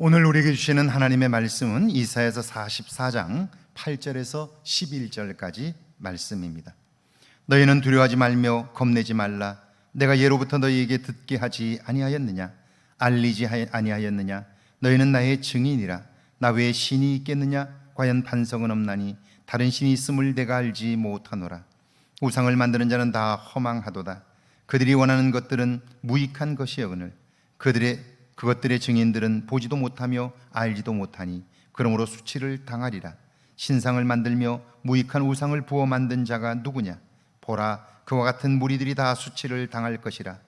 오늘 우리에게 주시는 하나님의 말씀은 이사야서 44장 8절에서 11절까지 말씀입니다. 너희는 두려워하지 말며 겁내지 말라. 내가 예로부터 너희에게 듣게 하지 아니하였느냐? 알리지 하- 아니하였느냐? 너희는 나의 증인이라. 나 외에 신이 있겠느냐? 과연 반성은 없나니 다른 신이 있음을 내가 알지 못하노라. 우상을 만드는 자는 다 허망하도다. 그들이 원하는 것들은 무익한 것이여거늘 그들의 그것들의 증인들은 보지도 못하며 알지도 못하니 그러므로 수치를 당하리라. 신상을 만들며 무익한 우상을 부어 만든 자가 누구냐? 보라, 그와 같은 무리들이 다 수치를 당할 것이라.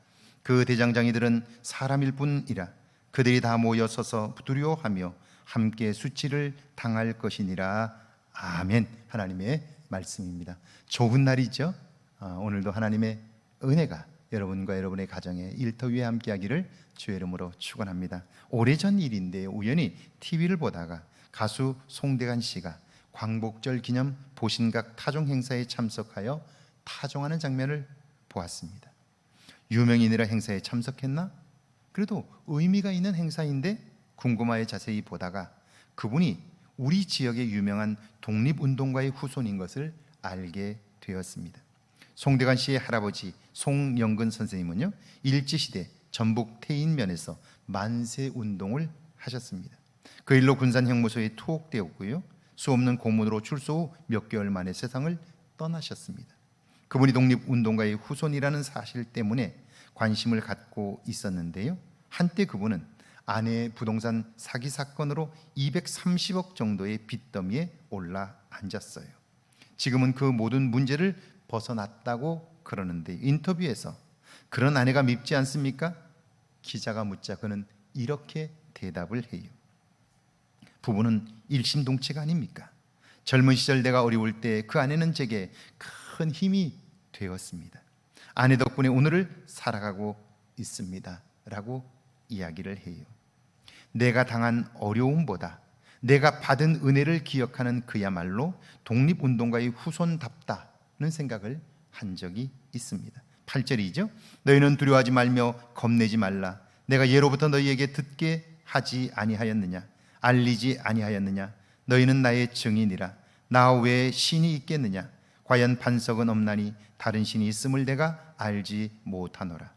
그 대장장이들은 사람일 뿐이라. 그들이 다 모여 서서 두려워하며 함께 수치를 당할 것이니라. 아멘. 하나님의 말씀입니다. 좋은 날이죠. 아, 오늘도 하나님의 은혜가 여러분과 여러분의 가정에 일터 위에 함께하기를 주의 이름으로 축원합니다. 오래전 일인데 우연히 TV를 보다가 가수 송대관 씨가 광복절 기념 보신각 타종 행사에 참석하여 타종하는 장면을 보았습니다. 유명인이라 행사에 참석했나? 그래도 의미가 있는 행사인데 궁금하여 자세히 보다가 그분이 우리 지역의 유명한 독립운동가의 후손인 것을 알게 되었습니다. 송대관 씨의 할아버지 송영근 선생님은요 일제 시대 전북 태인면에서 만세 운동을 하셨습니다. 그 일로 군산 형무소에 투옥되었고요 수없는 고문으로 출소 후 몇 개월 만에 세상을 떠나셨습니다. 그분이 독립운동가의 후손이라는 사실 때문에 관심을 갖고 있었는데요. 한때 그분은 아내의 부동산 사기 사건으로 230억 정도의 빚더미에 올라 앉았어요. 지금은 그 모든 문제를 벗어났다고 그러는데 인터뷰에서 그런 아내가 밉지 않습니까? 기자가 묻자 그는 이렇게 대답을 해요. 부부는 일심동체가 아닙니까? 젊은 시절 내가 어려울 때 그 아내는 제게 큰 힘이 되었습니다. 아내 덕분에 오늘을 살아가고 있습니다. 라고 이야기를 해요. 내가 당한 어려움보다 내가 받은 은혜를 기억하는 그야말로 독립운동가의 후손답다 는 생각을 한 적이 있습니다. 8절이죠. 너희는 두려워하지 말며 겁내지 말라. 내가 예로부터 너희에게 듣게 하지 아니하였느냐? 알리지 아니하였느냐? 너희는 나의 증인이라. 나 외에 신이 있겠느냐? 과연 반석은 없나니 다른 신이 있음을 내가 알지 못하노라.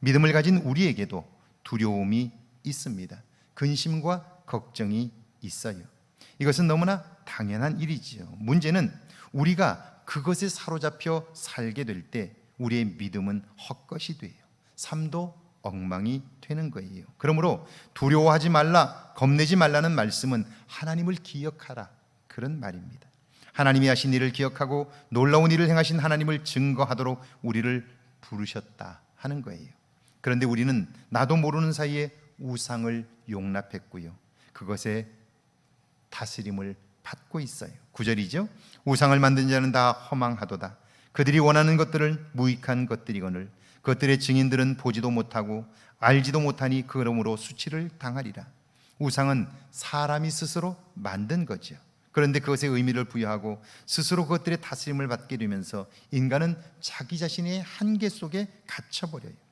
믿음을 가진 우리에게도 두려움이 있습니다. 근심과 걱정이 있어요. 이것은 너무나 당연한 일이지요. 문제는 우리가 그것에 사로잡혀 살게 될 때 우리의 믿음은 헛것이 돼요. 삶도 엉망이 되는 거예요. 그러므로 두려워하지 말라, 겁내지 말라는 말씀은 하나님을 기억하라 그런 말입니다. 하나님이 하신 일을 기억하고 놀라운 일을 행하신 하나님을 증거하도록 우리를 부르셨다 하는 거예요. 그런데 우리는 나도 모르는 사이에 우상을 용납했고요. 그것에 다스림을 받고 있어요. 구절이죠. 우상을 만든 자는 다 허망하도다. 그들이 원하는 것들은 무익한 것들이거늘 그것들의 증인들은 보지도 못하고 알지도 못하니 그러므로 수치를 당하리라. 우상은 사람이 스스로 만든 거죠. 그런데 그것에 의미를 부여하고 스스로 그것들의 다스림을 받게 되면서 인간은 자기 자신의 한계 속에 갇혀버려요.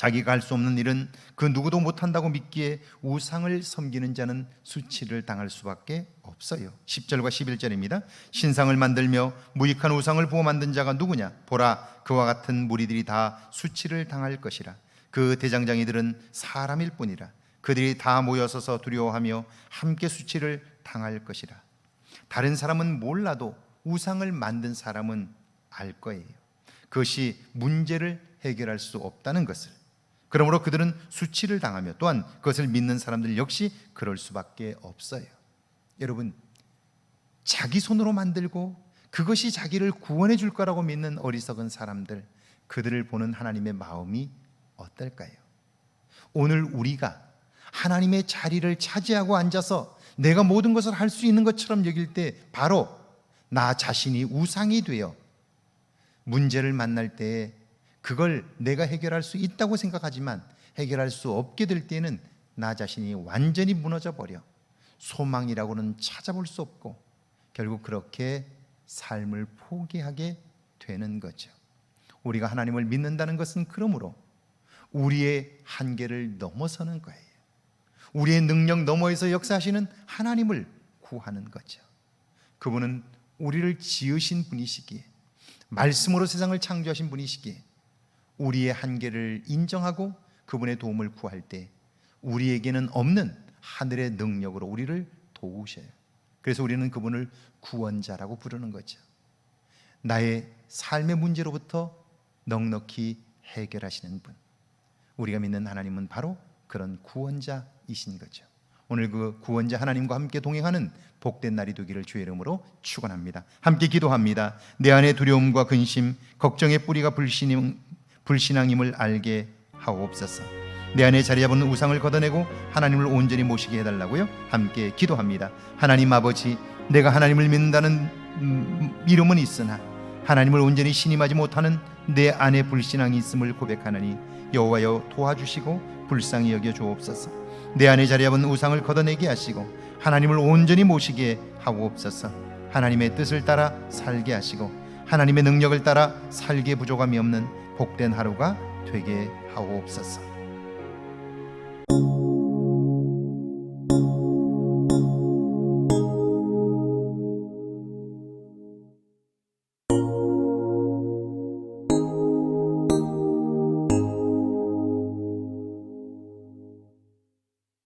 자기가 할 수 없는 일은 그 누구도 못한다고 믿기에 우상을 섬기는 자는 수치를 당할 수밖에 없어요. 10절과 11절입니다. 신상을 만들며 무익한 우상을 부어 만든 자가 누구냐? 보라, 그와 같은 무리들이 다 수치를 당할 것이라. 그 대장장이들은 사람일 뿐이라. 그들이 다 모여서서 두려워하며 함께 수치를 당할 것이라. 다른 사람은 몰라도 우상을 만든 사람은 알 거예요. 그것이 문제를 해결할 수 없다는 것을. 그러므로 그들은 수치를 당하며 또한 그것을 믿는 사람들 역시 그럴 수밖에 없어요. 여러분, 자기 손으로 만들고 그것이 자기를 구원해 줄 거라고 믿는 어리석은 사람들, 그들을 보는 하나님의 마음이 어떨까요? 오늘 우리가 하나님의 자리를 차지하고 앉아서 내가 모든 것을 할 수 있는 것처럼 여길 때 바로 나 자신이 우상이 되어 문제를 만날 때 그걸 내가 해결할 수 있다고 생각하지만 해결할 수 없게 될 때는 나 자신이 완전히 무너져 버려 소망이라고는 찾아볼 수 없고 결국 그렇게 삶을 포기하게 되는 거죠. 우리가 하나님을 믿는다는 것은 그러므로 우리의 한계를 넘어서는 거예요. 우리의 능력 너머에서 역사하시는 하나님을 구하는 거죠. 그분은 우리를 지으신 분이시기에 말씀으로 세상을 창조하신 분이시기에 우리의 한계를 인정하고 그분의 도움을 구할 때 우리에게는 없는 하늘의 능력으로 우리를 도우셔요. 그래서 우리는 그분을 구원자라고 부르는 거죠. 나의 삶의 문제로부터 넉넉히 해결하시는 분. 우리가 믿는 하나님은 바로 그런 구원자이신 거죠. 오늘 그 구원자 하나님과 함께 동행하는 복된 날이 되기를 주의 이름으로 축원합니다. 함께 기도합니다. 내 안의 두려움과 근심, 걱정의 뿌리가 불신임, 불신앙임을 알게 하옵소서. 내 안에 자리 잡은 우상을 걷어내고 하나님을 온전히 모시게 해달라고요. 함께 기도합니다. 하나님 아버지, 내가 하나님을 믿는다는 음, 이름은 있으나 하나님을 온전히 신임하지 못하는 내 안에 불신앙이 있음을 고백하나니 여호와여 도와주시고 불쌍히 여겨 주옵소서. 내 안에 자리 잡은 우상을 걷어내게 하시고 하나님을 온전히 모시게 하옵소서. 하나님의 뜻을 따라 살게 하시고 하나님의 능력을 따라 살기에 부족함이 없는 복된 하루가 되게 하옵소서.